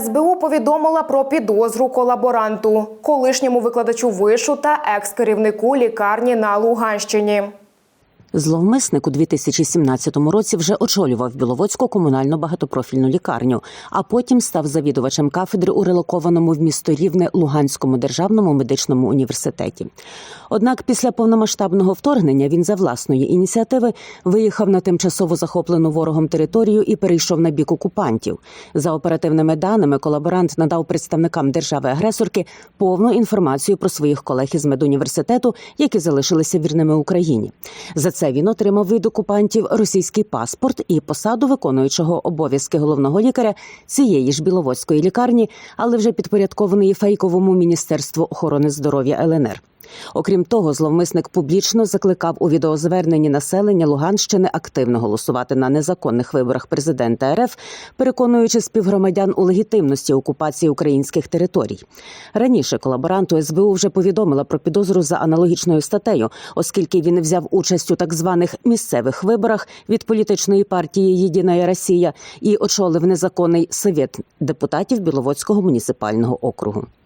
СБУ повідомила про підозру колаборанту, колишньому викладачу вишу та екс-керівнику лікарні на Луганщині. Зловмисник у 2017 році вже очолював Біловодську комунальну багатопрофільну лікарню, а потім став завідувачем кафедри у релокованому в місто Рівне Луганському державному медичному університеті. Однак після повномасштабного вторгнення він за власної ініціативи виїхав на тимчасово захоплену ворогом територію і перейшов на бік окупантів. За оперативними даними, колаборант надав представникам держави-агресорки повну інформацію про своїх колег із медуніверситету, які залишилися вірними Україні. За це він отримав від окупантів російський паспорт і посаду виконуючого обов'язки головного лікаря цієї ж біловодської лікарні, але вже підпорядкованої фейковому міністерству охорони здоров'я ЛНР. Окрім того, зловмисник публічно закликав у відеозверненні населення Луганщини активно голосувати на незаконних виборах президента РФ, переконуючи співгромадян у легітимності окупації українських територій. Раніше колаборанту СБУ вже повідомила про підозру за аналогічною статтею, оскільки він взяв участь у так званих місцевих виборах від політичної партії Єдина Росія і очолив незаконний совет депутатів Біловодського муніципального округу.